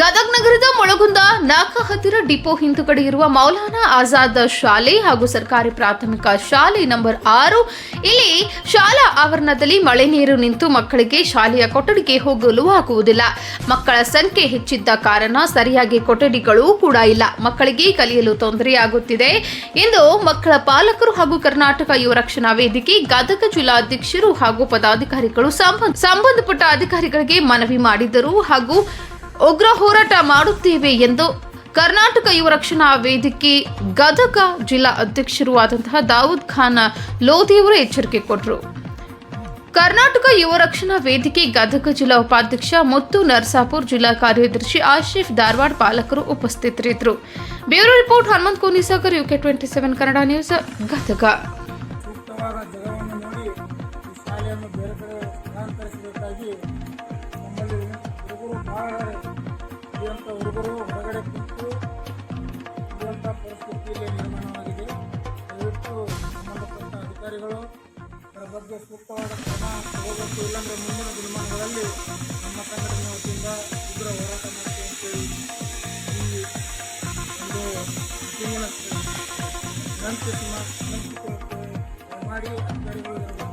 ಗದಗ್ ನಗರದ ಮೊಳಗುಂದ ನಾಕ ಹತ್ತಿರ ಡಿಪೋ ಹಿಂದುಗಡೆ ಇರುವ ಮೌಲಾನಾ ಆಜಾದ್ ಶಾಲೆ ಹಾಗೂ ಸರ್ಕಾರಿ ಪ್ರಾಥಮಿಕ ಶಾಲೆ ನಂಬರ್ ಆರು. ಇಲ್ಲಿ ಶಾಲಾ ಆವರಣದಲ್ಲಿ ಮಳೆ ನೀರು ನಿಂತು ಮಕ್ಕಳಿಗೆ ಶಾಲೆಯ ಕೊಠಡಿಗೆ ಹೋಗಲು ಆಗುವುದಿಲ್ಲ. ಮಕ್ಕಳ ಸಂಖ್ಯೆ ಹೆಚ್ಚಿದ್ದ ಕಾರಣ ಸರಿಯಾಗಿ ಕೊಠಡಿಗಳು ಕೂಡ ಇಲ್ಲ. ಮಕ್ಕಳಿಗೆ ಕಲಿಯಲು ತೊಂದರೆಯಾಗುತ್ತಿದೆ ಎಂದು ಮಕ್ಕಳ ಪಾಲಕರು ಹಾಗೂ ಕರ್ನಾಟಕ ಯುವ ರಕ್ಷಣಾ ವೇದಿಕೆ, ಗದಗ ಜಿಲ್ಲಾಧ್ಯಕ್ಷರು ಹಾಗೂ ಪದಾಧಿಕಾರಿಗಳು ಸಂಬಂಧ, ಸಂಬಂಧಪಟ್ಟ ಅಧಿಕಾರಿಗಳಿಗೆ ಮನವಿ ಮಾಡಿದರು ಹಾಗೂ ಉಗ್ರ ಹೋರಾಟ ಮಾಡುತ್ತೇವೆ ಎಂದು ಕರ್ನಾಟಕ ಯುವ ರಕ್ಷಣಾ ವೇದಿಕೆ ಗದಗ ಜಿಲ್ಲಾ ಅಧ್ಯಕ್ಷರು ಆದಂತಹ ದಾವೂದ್ ಖಾನ್ ಲೋಧಿಯವರು ಎಚ್ಚರಿಕೆ ಕೊಟ್ಟರು. ಕರ್ನಾಟಕ ಯುವ ರಕ್ಷಣಾ ವೇದಿಕೆ ಗದಗ ಜಿಲ್ಲಾ ಉಪಾಧ್ಯಕ್ಷ ಮುತ್ತು ನರ್ಸಾಪುರ್ ಜಿಲ್ಲಾ ಕಾರ್ಯದರ್ಶಿ ಆಶಿಫ್ ಧಾರವಾಡ ಪಾಲಕರು ಉಪಸ್ಥಿತರಿದ್ದರು. Bureau report Hanumanth Konisagar, UK twenty seven, Kannada news, Gadag. ಸೂಕ್ತವಾದ ಬೇರೆ ಕಡೆ ಸ್ಥಳಾಂತರಿಸಬೇಕಾಗಿ ಹುಡುಗರು ಹೊರಗಡೆ ಕುಂತು ಇರುವಂಥ ಪರಿಸ್ಥಿತಿಯಲ್ಲಿ ನಿರ್ಮಾಣವಾಗಿದೆ. ದಯವಿಟ್ಟು ಸಂಬಂಧಪಟ್ಟ ಅಧಿಕಾರಿಗಳು ಅದರ ಬಗ್ಗೆ ಸೂಕ್ತವಾದ ಕ್ರಮ ತಗೋಬೇಕು ಇಲ್ಲಾಂದರೆ ಮುಂದಿನ ದಿನಮಾನಗಳಲ್ಲಿ ನಮ್ಮ ಸಂಘಟನೆ ವತಿಯಿಂದ ಉಗ್ರ ಹೋರಾಟ ಮಾಡ್ತೀವಿ ಅಂತೇಳಿ ಈ ಒಂದು ವಿನಂತಿಸಿ ಮಾಡಿ ಅಧಿಕಾರಿಗಳು